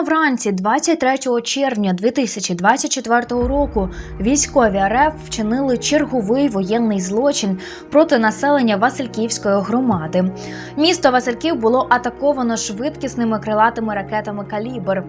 Рано вранці, 23 червня 2024 року, військові РФ вчинили черговий воєнний злочин проти населення Васильківської громади. Місто Васильків було атаковано швидкісними крилатими ракетами Калібр.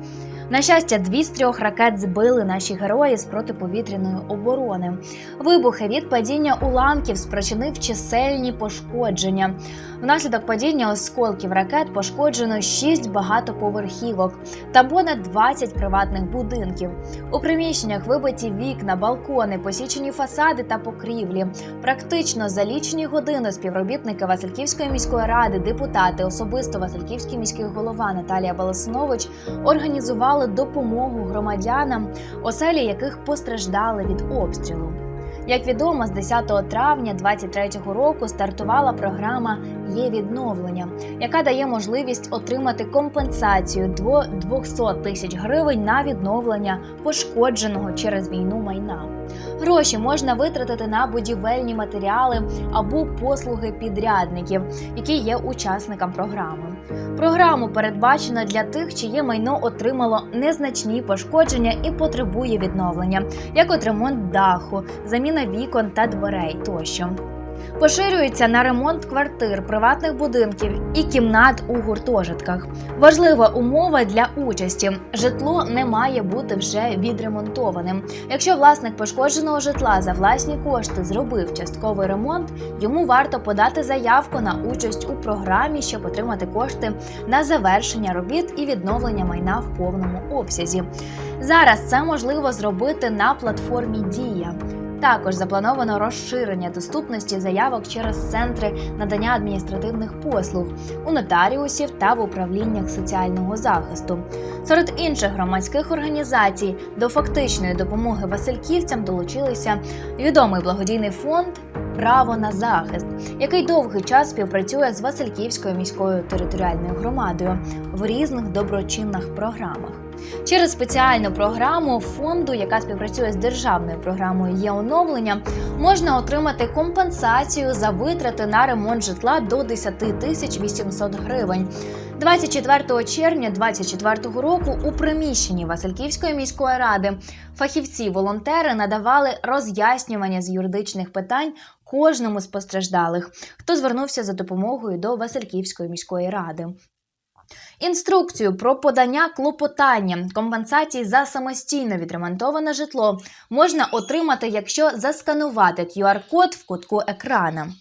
На щастя, дві з трьох ракет збили наші герої з протиповітряної оборони. Вибухи від падіння уламків спричинив чисельні пошкодження. Внаслідок падіння осколків ракет пошкоджено 6 багатоповерхівок та понад 20 приватних будинків. У приміщеннях вибиті вікна, балкони, посічені фасади та покрівлі. Практично за лічені години співробітники Васильківської міської ради, депутати, особисто Васильківський міський голова Наталія Баласинович організували допомогу громадянам, оселі яких постраждали від обстрілу. Як відомо, з 10 травня 2023 року стартувала програма Є відновлення, яка дає можливість отримати компенсацію до 200 тисяч гривень на відновлення пошкодженого через війну майна. Гроші можна витратити на будівельні матеріали або послуги підрядників, які є учасникам програми. Програму передбачено для тих, чиє майно отримало незначні пошкодження і потребує відновлення, як от ремонт даху, заміна вікон та дверей тощо. Поширюється на ремонт квартир, приватних будинків і кімнат у гуртожитках. Важлива умова для участі: житло не має бути вже відремонтованим. Якщо власник пошкодженого житла за власні кошти зробив частковий ремонт, йому варто подати заявку на участь у програмі, щоб отримати кошти на завершення робіт і відновлення майна в повному обсязі. Зараз це можливо зробити на платформі Дія. Також заплановано розширення доступності заявок через центри надання адміністративних послуг у нотаріусів та в управліннях соціального захисту. Серед інших громадських організацій до фактичної допомоги Васильківцям долучилися відомий благодійний фонд. Право на захист, який довгий час співпрацює з Васильківською міською територіальною громадою в різних доброчинних програмах. Через спеціальну програму фонду, яка співпрацює з державною програмою є оновлення, можна отримати компенсацію за витрати на ремонт житла до 10 тисяч 800 гривень. 24 червня 2024 року у приміщенні Васильківської міської ради фахівці-волонтери надавали роз'яснювання з юридичних питань кожному з постраждалих, хто звернувся за допомогою до Васильківської міської ради. Інструкцію про подання клопотання компенсації за самостійно відремонтоване житло можна отримати, якщо засканувати QR-код в кутку екрана.